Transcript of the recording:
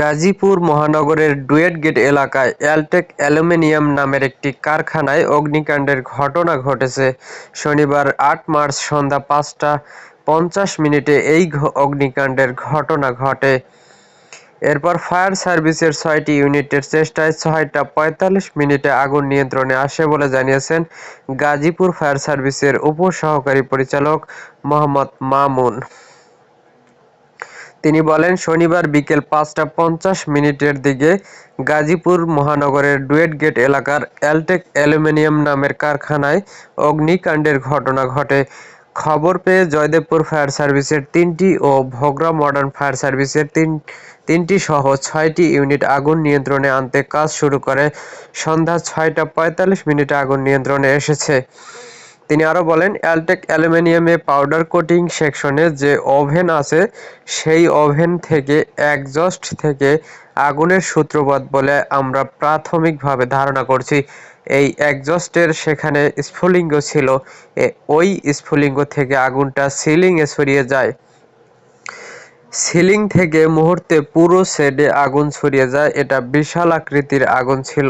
গাজীপুর মহানগরের duet gate এলাকায় অ্যালটেক aluminium নামের একটি কারখানায় অগ্নিকাণ্ডের ঘটনা ঘটেছে। শনিবার আট মার্চ সন্ধ্যা পাঁচটা পঞ্চাশ মিনিটে এই অগ্নিকাণ্ডের ঘটনা ঘটে। এরপর ফায়ার সার্ভিসের ছয়টি ইউনিটের চেষ্টায় ছয়টা পঁয়তাল্লিশ মিনিটে আগুন নিয়ন্ত্রণে আসে বলে জানিয়েছেন গাজীপুর ফায়ার সার্ভিসের উপসহকারী পরিচালক মোহাম্মদ মামুন। তিনি বলেন, শনিবার বিকেল পাঁচটা পঞ্চাশ মিনিটের দিকে গাজীপুর মহানগরের ডুয়েট গেট এলাকার অ্যালটেক অ্যালুমিনিয়াম নামের কারখানায় অগ্নিকাণ্ডের ঘটনা ঘটে। খবর পেয়ে জয়দেবপুর ফায়ার সার্ভিসের তিনটি ও ভোগরা মডার্ন ফায়ার সার্ভিসের তিন, তিনটি সহ ছয়টি ইউনিট আগুন নিয়ন্ত্রণে আনতে কাজ শুরু করে। সন্ধ্যা ছয়টা পঁয়তাল্লিশ মিনিটে আগুন নিয়ন্ত্রণে এসেছে। তিনি আরও বলেন, অ্যালটেক অ্যালুমিনিয়ামে পাউডার কোটিং সেকশনে যে ওভেন আছে, সেই ওভেন থেকে একজস্ট থেকে আগুনের সূত্রপাত বলে আমরা প্রাথমিকভাবে ধারণা করছি। এই একজস্টের সেখানে স্ফুলিঙ্গ ছিল ওই স্ফুলিঙ্গ থেকে আগুনটা সিলিংয়ে ছড়িয়ে যায়। সিলিং থেকে মুহূর্তে পুরো শেডে আগুন ছড়িয়ে যায়, এটা বিশাল আকৃতির আগুন ছিল।